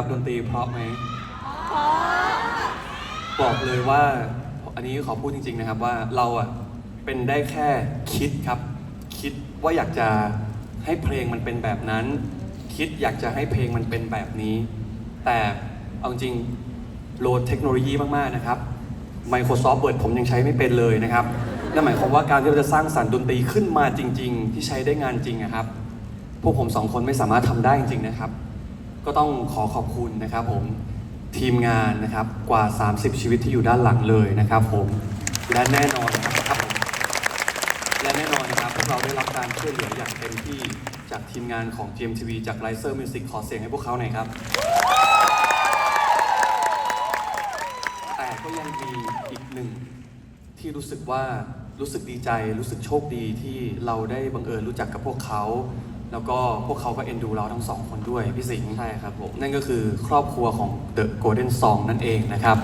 ครับดนตรีเพราะไหมบอกเลยว่า อันนี้ขอพูดจริง ๆ นะครับว่าเราอะเป็นได้แค่คิดครับ คิดว่าอยากจะให้เพลงมันเป็นแบบนั้น คิดอยากจะให้เพลงมันเป็นแบบนี้ แต่เอาจริงโหลดเทคโนโลยีมากๆนะครับ Microsoft Word ผมยังใช้ไม่เป็นเลยนะครับนั่นหมายความว่าการที่เราจะสร้างสรรค์ดนตรีขึ้นมาจริง ๆ ที่ใช้ได้งานจริงอะครับ พวกผมสองคนไม่สามารถทำได้จริงๆนะครับ ก็ต้องขอขอบคุณนะครับผมทีมงานนะครับกว่า 30 ชีวิตที่อยู่ด้านหลังเลยนะครับผมและแน่นอนนะครับผมและแน่นอนนะครับพวกเราได้รับการช่วยเหลืออย่างเต็มที่จากทีมงานของ GMTV จาก r i s e r Music ขอเสียงให้พวกเขาหน่อยครับ แต่ก็ยังมีอีกหนึ่งที่รู้สึกว่ารู้สึกดีใจ รู้สึกโชคดีที่เราได้บังเอิญรู้จักกับพวกเขา แล้วก็พวกเขาก็เอ็นดูเราทั้งสองคนด้วยพี่สิงห์ใช่ครับผมนั่นก็คือครอบครัวของ The Golden Song นั่นเองนะครับ